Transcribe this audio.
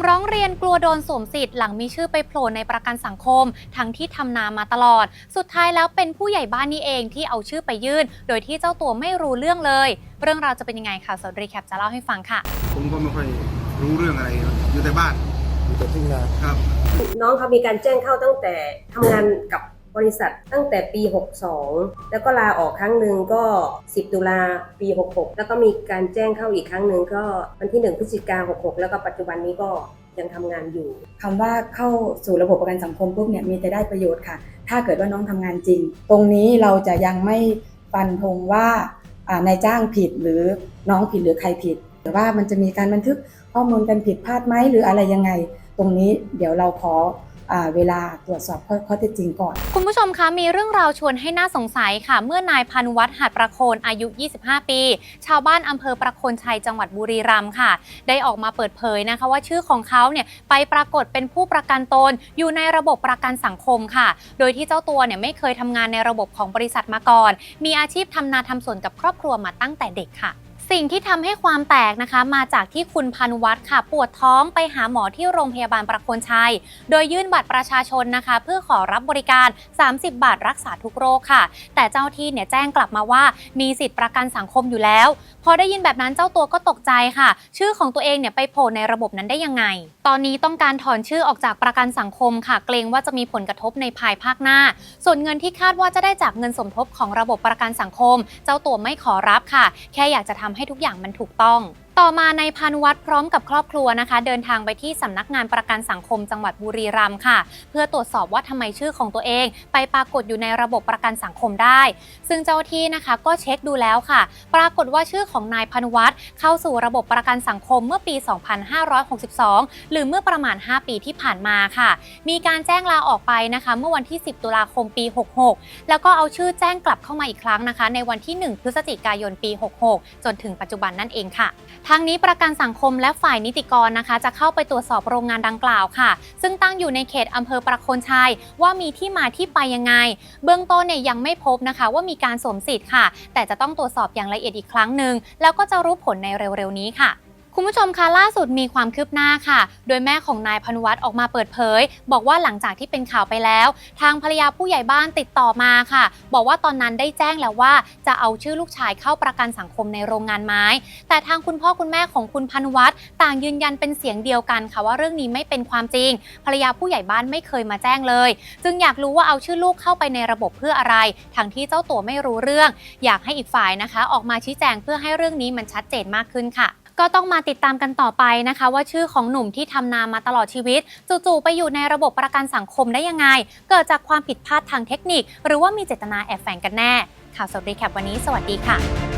มร้องเรียนกลัวโดนสวมสิทธิ์หลังมีชื่อไปโผล่ในประกันสังคม ทั้งที่ทำนามาตลอด สุดท้ายแล้วเป็นผู้ใหญ่บ้านนี่เองที่เอาชื่อไปยื่น โดยที่เจ้าตัวไม่รู้เรื่องเลย เรื่องราวจะเป็นยังไงค่ะสดรีแคปจะเล่าให้ฟังค่ะ ผมก็ไม่ค่อยรู้เรื่องอะไรครับอยู่แต่บ้านอยู่แต่ทุ่งนาครับ น้องเขามีการแจ้งเข้าตั้งแต่ทำงานกับบริษัทตั้งแต่ปี 62 แล้วก็ลาออกครั้งหนึ่งก็ 10 ตุลาปี 66 แล้วก็มีการแจ้งเข้าอีกครั้งหนึ่งก็วันที่ 1 พฤศจิกา66 แล้วก็ปัจจุบันนี้ก็ ยังทำงานอยู่คำว่าเข้าสู่ระบบประกันสังคมปุ๊บเนี่ยมีแต่ได้ประโยชน์ค่ะ ถ้าเกิดว่าน้องทำงานจริง ตรงนี้เราจะยังไม่ฟันธงว่านายจ้างผิดหรือน้องผิดหรือใครผิดแต่ว่ามันจะมีการบันทึกข้อมูลกันผิดพลาดไหมหรืออะไรยังไง ตรงนี้เดี๋ยวเราขอ เวลาตรวจสอบข้อข้อเท็จจริงก่อน คุณผู้ชมคะมีเรื่องราวชวนให้น่าสงสัยค่ะ เมื่อนายพันวัฒน์หัดประโคนอายุ 25 ปี ชาวบ้านอำเภอประโคนชัยจังหวัดบุรีรัมย์ค่ะ ได้ออกมาเปิดเผยนะคะว่าชื่อของเขาเนี่ยไปปรากฏเป็นผู้ประกันตนอยู่ในระบบประกันสังคมค่ะ โดยที่เจ้าตัวเนี่ยไม่เคยทำงานในระบบของบริษัทมาก่อน มีอาชีพทำนาทำสวนกับครอบครัวมาตั้งแต่เด็กค่ะ สิ่งที่ทำให้ความแตกนะคะ มาจากที่คุณพานุวัฒน์ค่ะ ปวดท้องไปหาหมอที่โรงพยาบาลประโคนชัย โดยยื่นบัตรประชาชนนะคะ เพื่อขอรับบริการ 30 บาทรักษาทุกโรคค่ะ แต่เจ้าที่เนี่ยแจ้งกลับมาว่ามีสิทธิ์ประกันสังคมอยู่แล้ว พอได้ยินแบบนั้นเจ้าตัวก็ตกใจค่ะ ชื่อของตัวเองเนี่ยไปโผล่ในระบบนั้นได้ยังไง ตอนนี้ต้องการถอนชื่อออกจากประกันสังคมค่ะ เกรงว่าจะมีผลกระทบในภายภาคหน้า ส่วนเงินที่คาดว่าจะได้จากเงินสมทบของระบบประกันสังคม เจ้าตัวไม่ขอรับค่ะ แค่อยากจะทำใให้ทุกอย่างมันถูกต้องต่อมาในพานุวัฒน์พร้อมกับครอบครัวนะคะ เดินทางไปที่สำนักงานประกันสังคมจังหวัดบุรีรัมย์ค่ะ เพื่อตรวจสอบว่าทำไมชื่อของตัวเอง ไปปรากฏอยู่ในระบบประกันสังคมได้ ซึ่งเจ้าที่นะคะก็เช็คดูแล้วค่ะ ปรากฏว่าชื่อของนายพานุวัฒน์เข้าสู่ระบบประกันสังคมเมื่อปี 2562 หรือเมื่อประมาณ 5 ปีที่ผ่านมาค่ะ มีการแจ้งลาออกไปนะคะ เมื่อวันที่ 10 ตุลาคมปี 66 แล้วก็เอาชื่อแจ้งกลับเข้ามาอีกครั้งนะคะ ในวันที่ 1 พฤศจิกายนปี 66 จนถึงปัจจุบันนั่นเองค่ะทางนี้ประกันสังคมและฝ่ายนิติกรนะคะ จะเข้าไปตรวจสอบโรงงานดังกล่าวค่ะ ซึ่งตั้งอยู่ในเขตอำเภอประโคนชัยว่ามีที่มาที่ไปยังไง เบื้องต้นเนี่ยยังไม่พบนะคะ ว่ามีการสวมสิทธิ์ค่ะ แต่จะต้องตรวจสอบอย่างละเอียดอีกครั้งหนึ่งแล้วก็จะรู้ผลในเร็วๆนี้ค่ะ คุณผู้ชมคะล่าสุดมีความคืบหน้าค่ะ โดยแม่ของนายพนุวัฒน์ออกมาเปิดเผย บอกว่าหลังจากที่เป็นข่าวไปแล้ว ทางภรรยาผู้ใหญ่บ้านติดต่อมาค่ะ บอกว่าตอนนั้นได้แจ้งแล้วว่าจะเอาชื่อลูกชายเข้าประกันสังคมในโรงงานไม้ แต่ทางคุณพ่อคุณแม่ของคุณพนุวัฒน์ต่างยืนยันเป็นเสียงเดียวกันค่ะว่าเรื่องนี้ไม่เป็นความจริง ภรรยาผู้ใหญ่บ้านไม่เคยมาแจ้งเลย จึงอยากรู้ว่าเอาชื่อลูกเข้าไปในระบบเพื่ออะไรทั้งที่เจ้าตัวไม่รู้เรื่อง อยากให้อีกฝ่ายนะคะ ออกมาชี้แจงเพื่อให้เรื่องนี้มันชัดเจนมากขึ้นค่ะ ก็ต้องมาติดตามกันต่อไปนะคะ ว่าชื่อของหนุ่มที่ทำนามาตลอดชีวิต จู่ๆไปอยู่ในระบบประกันสังคมได้ยังไง เกิดจากความผิดพลาดทางเทคนิค หรือว่ามีเจตนาแอบแฝงกันแน่ ข่าวสดรีแคปวันนี้ สวัสดีค่ะ